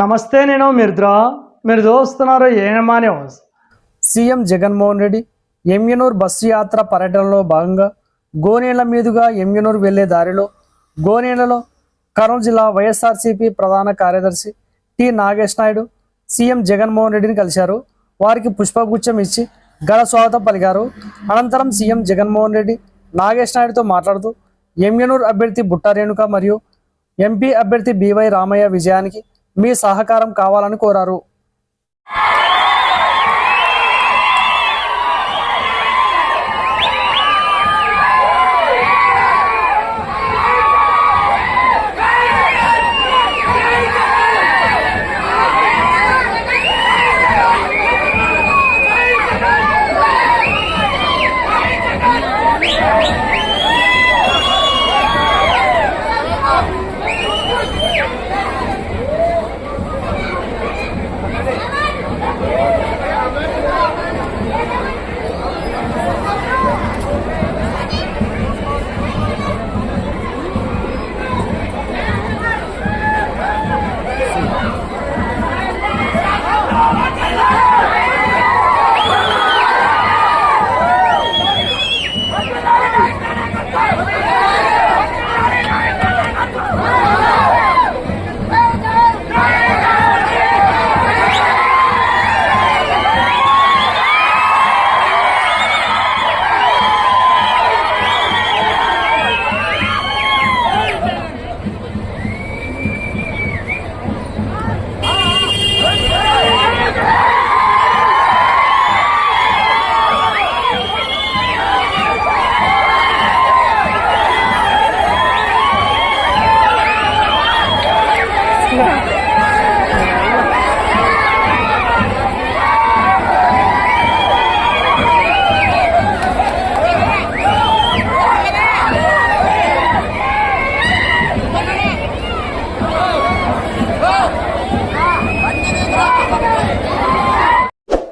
నమస్తే నేను మిర్ద్రా. మీరు చూస్తున్నారు ఏమా news CM Jaganmohan Reddy Yemmiganur bus యాత్ర పర్యటనలో భాగంగా గోనేల మీదుగా ఎమ్యనూర్ వెళ్ళే దారిలో గోనేలలో కర్నూలు జిల్లా వైఎస్ఆర్సీపీ ప్రధాన కార్యదర్శి టి నాగేష్ నాయుడు సీఎం జగన్మోహన్ రెడ్డిని కలిశారు. వారికి పుష్పగుచ్చం ఇచ్చి ఘన స్వాగతం పలికారు. అనంతరం సీఎం జగన్మోహన్ రెడ్డి నాగేష్ నాయుడుతో మాట్లాడుతూ ఎమ్యనూర్ అభ్యర్థి బుట్ట రేణుక మరియు ఎంపీ అభ్యర్థి బివై రామయ్య విజయానికి మీ సహకారం కావాలని కోరారు.